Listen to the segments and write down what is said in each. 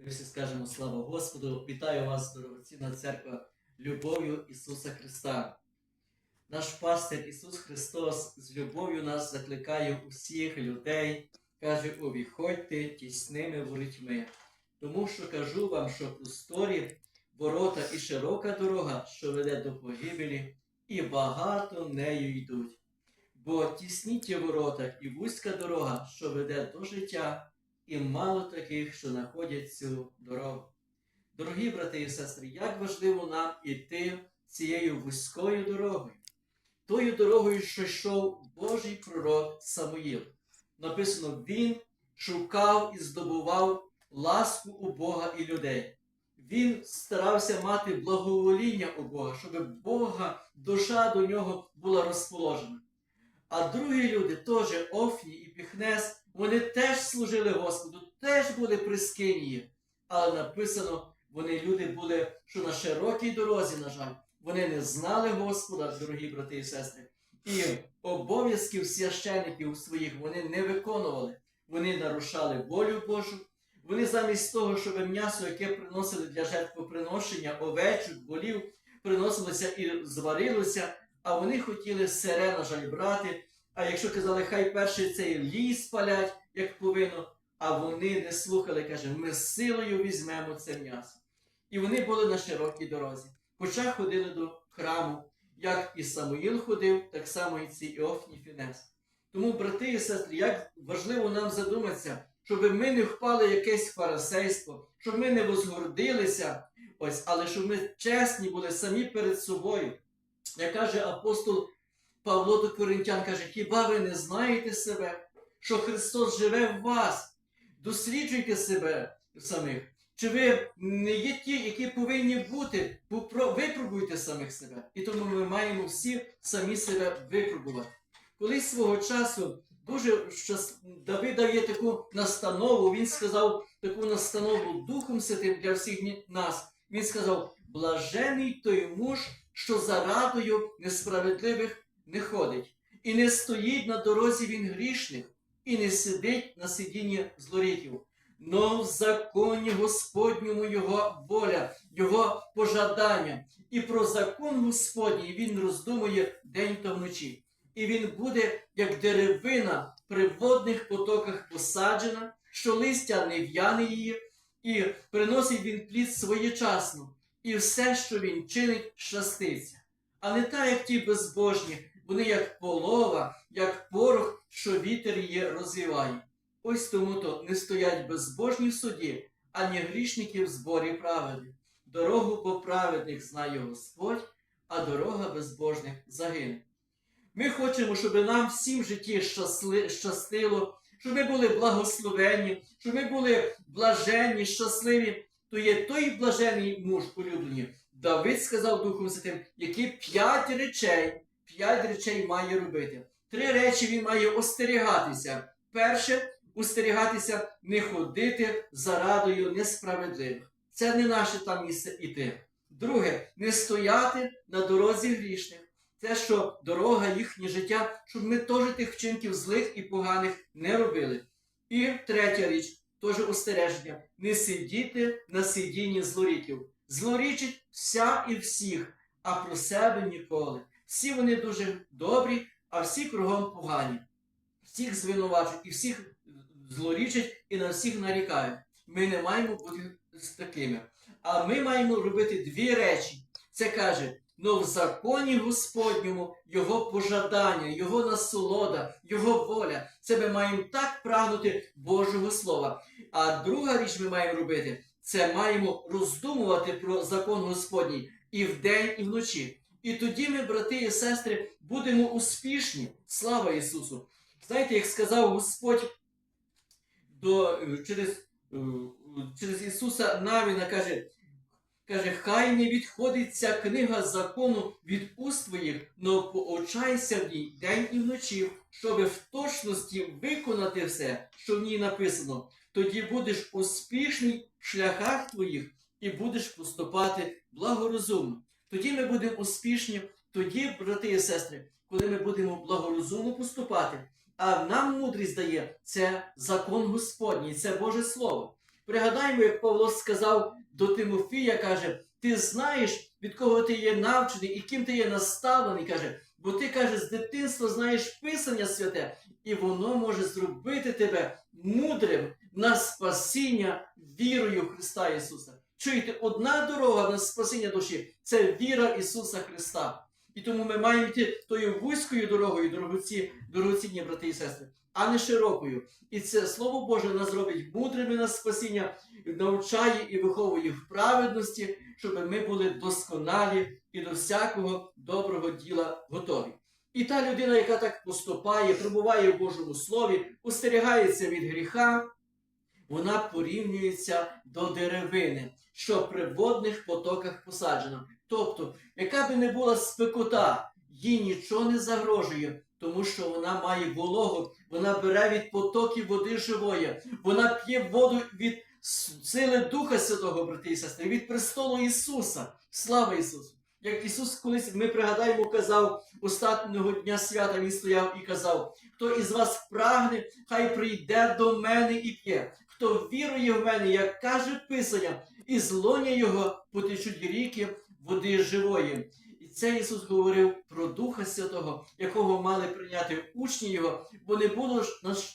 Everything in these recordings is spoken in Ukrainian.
Ми всі скажемо слава Господу. Вітаю вас, дорогоцінна церква, любов'ю Ісуса Христа. Наш пастир Ісус Христос з любов'ю нас закликає усіх людей, каже, увіходьте тісними ворітьми. Тому що кажу вам, що просторі ворота і широка дорога, що веде до погибелі, і багато нею йдуть. Бо тісні ті ворота і вузька дорога, що веде до життя, і мало таких, що знаходять цю дорогу. Дорогі брати і сестри, як важливо нам іти цією вузькою дорогою, тою дорогою, що йшов Божий пророк Самуїл. Написано, він шукав і здобував ласку у Бога і людей. Він старався мати благовоління у Бога, щоб Бога душа до нього була розположена. А другі люди, теж Офні і Піхнес, вони теж служили Господу, теж були при Скинії. Але написано, вони люди були, що на широкій дорозі, на жаль, вони не знали Господа, дорогі брати і сестри, і обов'язків священиків своїх вони не виконували. Вони нарушали волю Божу. Вони замість того, щоб м'ясо, яке приносили для жертвоприношення, овечок, болів, приносилося і зварилося, а вони хотіли сире, на жаль, брати. А якщо казали, хай перший цей ліс палять, як повинно, а вони не слухали, каже, ми силою візьмемо це м'ясо. І вони були на широкій дорозі. Хоча ходили до храму, як і Самуїл ходив, так само і ці Іофні Фінес. Тому, брати і сестри, як важливо нам задуматися, щоб ми не впали в якесь фарисейство, щоб ми не возгордилися, ось, але щоб ми чесні були самі перед собою. Як каже апостол Павло до Коринтян, каже, хіба ви не знаєте себе, що Христос живе в вас? Досліджуйте себе самих. Чи ви не є ті, які повинні бути, випробуйте самих себе. І тому ми маємо всі самі себе випробувати. Колись свого часу дуже щас... Давид дає таку настанову, він сказав таку настанову Духом Святим для всіх нас. Він сказав: блажений той муж, що за радою несправедливих не ходить, і не стоїть на дорозі він грішних, і не сидить на сидінні злоріків. Но в законі Господньому його воля, його пожадання, і про закон Господній він роздумує день та вночі. І він буде, як деревина при водних потоках посаджена, що листя не в'яне її, і приносить він плід своєчасно, і все, що він чинить, щаститься. А не так, як ті безбожні, вони як полова, як порох, що вітер її розвіває. Ось тому то не стоять безбожні в суді, ані грішники в зборі праведних. Дорогу по праведних знає Господь, а дорога безбожних загине. Ми хочемо, щоб нам всім в житті щасли, щастило, щоб ми були благословенні, щоб ми були блаженні, щасливі. То є той блажений муж улюблені. Давид сказав Духом Святим, які п'ять речей, п'ять речей має робити. Три речі він має остерігатися. Перше, остерігатися не ходити за радою несправедливих. Це не наше там місце іти. Друге, не стояти на дорозі грішних. Це що дорога, їхнє життя, щоб ми теж тих вчинків злих і поганих не робили. І третя річ, теж остереження, не сидіти на сидінні злоріків. Злорічить вся і всіх, а про себе ніколи. Всі вони дуже добрі, а всі кругом погані. Всіх звинувачують і всіх злорічать і на всіх нарікають. Ми не маємо бути з такими. А ми маємо робити дві речі. Це каже, но в законі Господньому Його пожадання, Його насолода, Його воля. Це ми маємо так прагнути Божого Слова. А друга річ ми маємо робити це маємо роздумувати про закон Господній і вдень, і вночі. І тоді ми, брати і сестри, будемо успішні. Слава Ісусу! Знаєте, як сказав Господь до, через, е, через Ісуса Навіна, каже, каже, хай не відходить ця книга закону від уст твоїх, но поочайся в ній день і вночі, щоби в точності виконати все, що в ній написано. Тоді будеш успішний в шляхах твоїх і будеш поступати благорозумно. Тоді ми будемо успішні, тоді, брати і сестри, коли ми будемо благорозумно поступати. А нам мудрість дає це закон Господній, це Боже Слово. Пригадаємо, як Павло сказав до Тимофія, каже: ти знаєш, від кого ти є навчений і ким ти є наставлений, каже, бо ти каже, з дитинства знаєш Писання святе, і воно може зробити тебе мудрим на спасіння вірою Христа Ісуса. Чуєте, одна дорога на спасіння душі це віра Ісуса Христа. І тому ми маємо йти тою вузькою дорогою, дорогоці, дорогоцінні брати і сестри, а не широкою. І це Слово Боже нас робить мудрими на спасіння, навчає і виховує в праведності, щоб ми були досконалі і до всякого доброго діла готові. І та людина, яка так поступає, пробуває в Божому Слові, устерігається від гріха, вона порівнюється до деревини, що при водних потоках посаджена. Тобто, яка би не була спекота, їй нічого не загрожує, тому що вона має вологу, вона бере від потоків води живої, вона п'є воду від сили Духа Святого, брати і сестри, від престолу Ісуса. Слава Ісусу! Як Ісус колись ми пригадаємо, казав останнього дня свята, Він стояв і казав: хто із вас прагне, хай прийде до мене і п'є. Хто вірує в мене, як каже Писання, і з лоня його потечуть ріки води живої. І це Ісус говорив про Духа Святого, якого мали прийняти учні Його, бо не було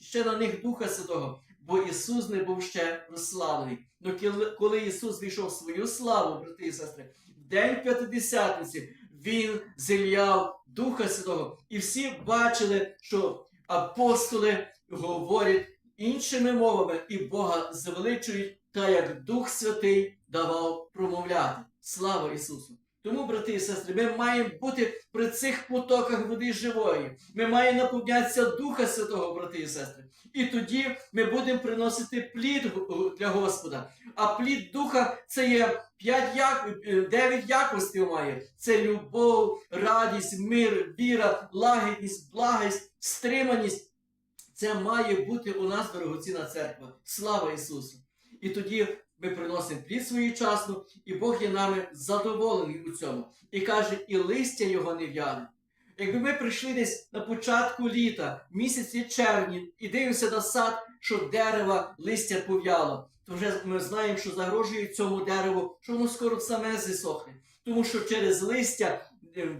ще на них Духа Святого, бо Ісус не був ще прославлений. Но коли Ісус війшов свою славу, брати і сестри, в день П'ятидесятниці Він зільяв Духа Святого, і всі бачили, що апостоли говорять іншими мовами і Бога звеличують, та як Дух Святий давав промовляти. Слава Ісусу! Тому, брати і сестри, ми маємо бути при цих потоках води живої. Ми маємо наповнятися Духа Святого, брати і сестри. І тоді ми будемо приносити плід для Господа. А плід Духа це є п'ять як... е, дев'ять якостей має. Це любов, радість, мир, віра, лагідність, благість, стриманість. Це має бути у нас дорогоцінна церква. Слава Ісусу! І тоді ми приносимо плід своєчасно, і Бог є нами задоволений у цьому. І каже, і листя його не в'яне. Якби ми прийшли десь на початку літа, місяці червні, і дивимося на сад, що дерева листя пов'яло, то вже ми знаємо, що загрожує цьому дереву, що воно скоро саме зісохне. Тому що через листя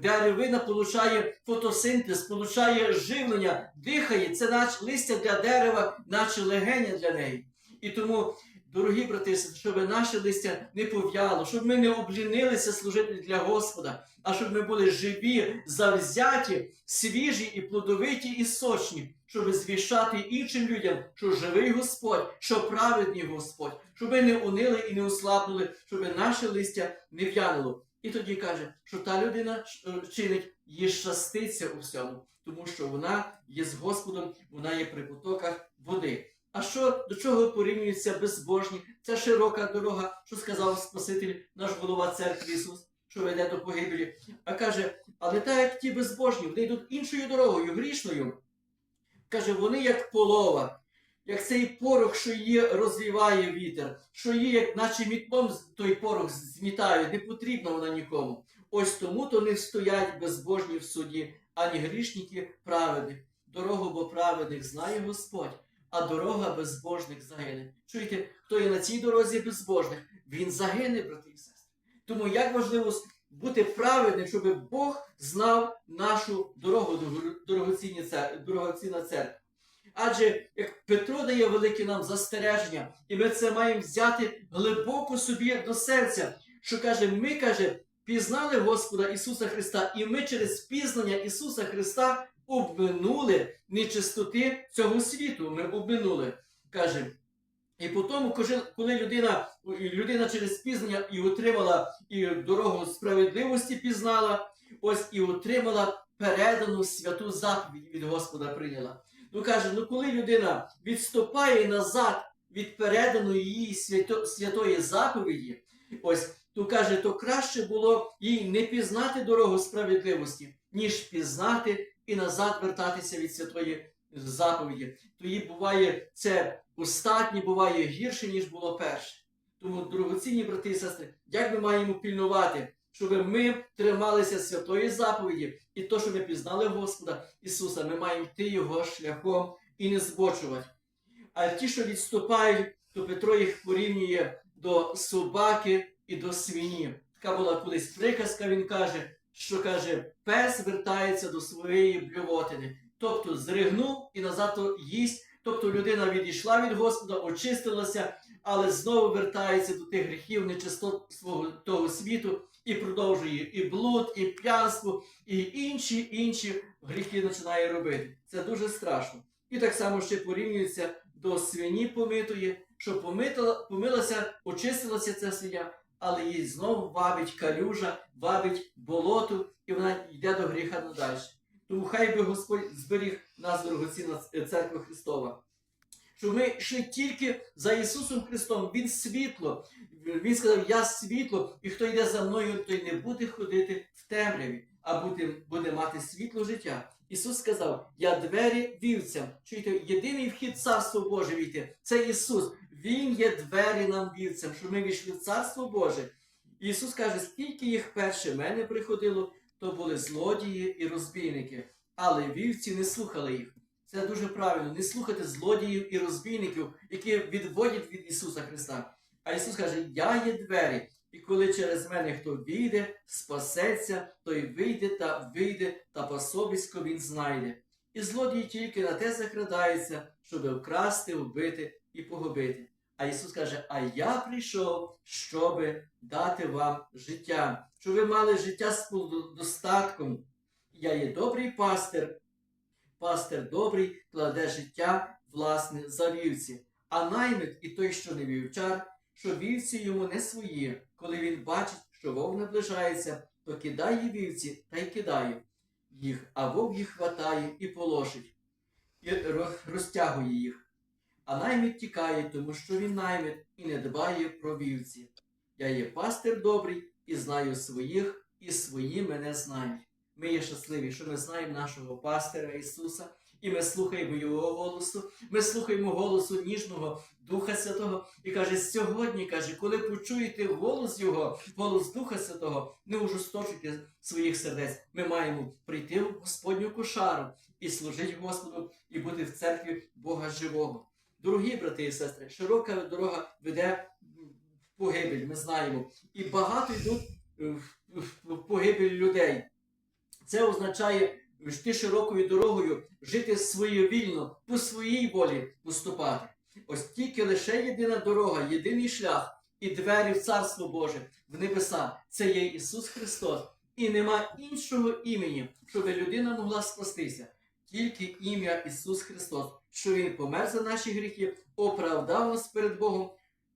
деревина получає фотосинтез, получає живлення, дихає. Це нач листя для дерева, наче легеня для неї. І тому, дорогі брати, щоб наше листя не пов'яло, щоб ми не облінилися служити для Господа, а щоб ми були живі, завзяті, свіжі і плодовиті і сочні, щоб звіщати іншим людям, що живий Господь, що праведний Господь, щоб ми не унили і не ослабнули, щоб наше листя не в'януло. І тоді каже, що та людина е, чинить, їй щаститься у всьому, тому що вона є з Господом, вона є при потоках води. А що до чого порівнюються безбожні? Це широка дорога, що сказав Спаситель, наш голова церкви Ісус, що веде до погибелі. А каже, але так як ті безбожні, вони йдуть іншою дорогою, грішною. Каже, вони як полова, як цей порох, що її розвіває вітер, що її, як наче мітлом той порох змітають, не потрібна вона нікому. Ось тому то не встоять безбожні в суді, ані грішники праведних. Дорогу бо праведних знає Господь, а дорога безбожних загине. Чуєте, хто є на цій дорозі безбожних, він загине, брати і сестри. Тому як важливо бути праведним, щоб Бог знав нашу дорогу дорогоцінна церква. Адже як Петро дає велике нам застереження, і ми це маємо взяти глибоко собі до серця, що каже, ми каже, пізнали Господа Ісуса Христа, і ми через пізнання Ісуса Христа обминули нечистоти цього світу. Ми обминули. Каже, і потім, коли- коли людина, людина через пізнання і отримала і дорогу справедливості пізнала, ось і отримала передану святу заповідь від Господа прийняла. Ну каже, ну коли людина відступає назад від переданої їй свято, святої заповіді, ось то каже, то краще було їй не пізнати дорогу справедливості, ніж пізнати і назад вертатися від святої заповіді. Тоді буває це остатнє буває гірше, ніж було перше. Тому, дорогоцінні брати і сестри, як ми маємо пільнувати, щоб ми трималися святої заповіді, і то, що ми пізнали Господа Ісуса, ми маємо йти Його шляхом і не збочувати. А ті, що відступають, то Петро їх порівнює до собаки і до свині. Така була колись приказка, він каже, що каже, пес вертається до своєї блювотини. Тобто зригнув і назад їсть. Тобто людина відійшла від Господа, очистилася, але знову вертається до тих гріхів, нечистот свого того світу і продовжує і блуд, і п'янство, і інші інші гріхи починає робити. Це дуже страшно. І так само ще порівнюється до свині помитої, що помитала, помилася, очистилася ця свиня, але її знову вабить калюжа, вабить болото, і вона йде до гріха надалі. Тому хай би Господь зберіг нас, дорогоцінна церква Христова. Що ми йшли тільки за Ісусом Христом, Він світло. Він сказав, я світло, і хто йде за мною, той не буде ходити в темряві, а буде, буде мати світло життя. Ісус сказав: Я двері вівцям. Чуєте, єдиний вхід в Царство Боже війти це Ісус. Він є двері нам вівцям, щоб ми війшли в Царство Боже. І Ісус каже, скільки їх перше мене приходило, то були злодії і розбійники. Але вівці не слухали їх. Це дуже правильно, не слухати злодіїв і розбійників, які відводять від Ісуса Христа. А Ісус каже: Я є двері, і коли через мене хто війде, спасеться, той вийде та вийде, та пособисько він знайде. І злодії тільки на те закрадаються, щоб вкрасти, вбити і погубити. А Ісус каже: А я прийшов, щоб дати вам життя, щоб ви мали життя з достатком. Я є добрий пастир, пастир добрий кладе життя власне за вівці, а наймит і той, що не вівчар, що вівці йому не свої, коли він бачить, що вовк наближається, то кидає вівці та й кидає їх, а вовк їх хватає і положить, і розтягує їх. А наймит тікає, тому що він наймит і не дбає про вівці. Я є пастир добрий і знаю своїх, і свої мене знають. Ми є щасливі, що ми знаємо нашого пастира Ісуса, і ми слухаємо Його голосу. Ми слухаємо голосу ніжного Духа Святого. І каже, сьогодні, каже, коли почуєте голос Його, голос Духа Святого, не ужесточуйте своїх сердець. Ми маємо прийти в Господню кошару і служити Господу, і бути в церкві Бога живого. Дорогі брати і сестри, широка дорога веде погибель, ми знаємо. І багато йдуть е, в- погибель людей. Це означає йти широкою дорогою, жити своєвільно, по своїй волі поступати. Ось тільки лише єдина дорога, єдиний шлях і двері в Царство Боже, в небеса. Це є Ісус Христос. І нема іншого імені, щоб людина могла спастися. Тільки ім'я Ісус Христос, що Він помер за наші гріхи, оправдав нас перед Богом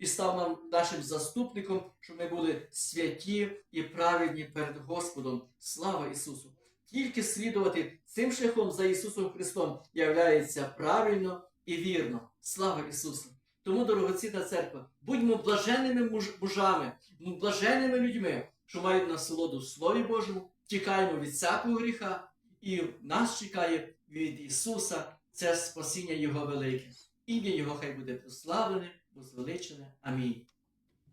і став нам нашим заступником, щоб ми були святі і праведні перед Господом. Слава Ісусу! Тільки слідувати цим шляхом за Ісусом Христом являється правильно і вірно. Слава Ісусу! Тому, дорогоцінна церква, будьмо блаженними муж- мужами, блаженними людьми, що мають насолоду в Слові Божому, тікаємо від всякого гріха, і нас чекає від Ісуса це спасіння Його велике. Ім'я Його хай буде прославлене, возвеличене. Амінь.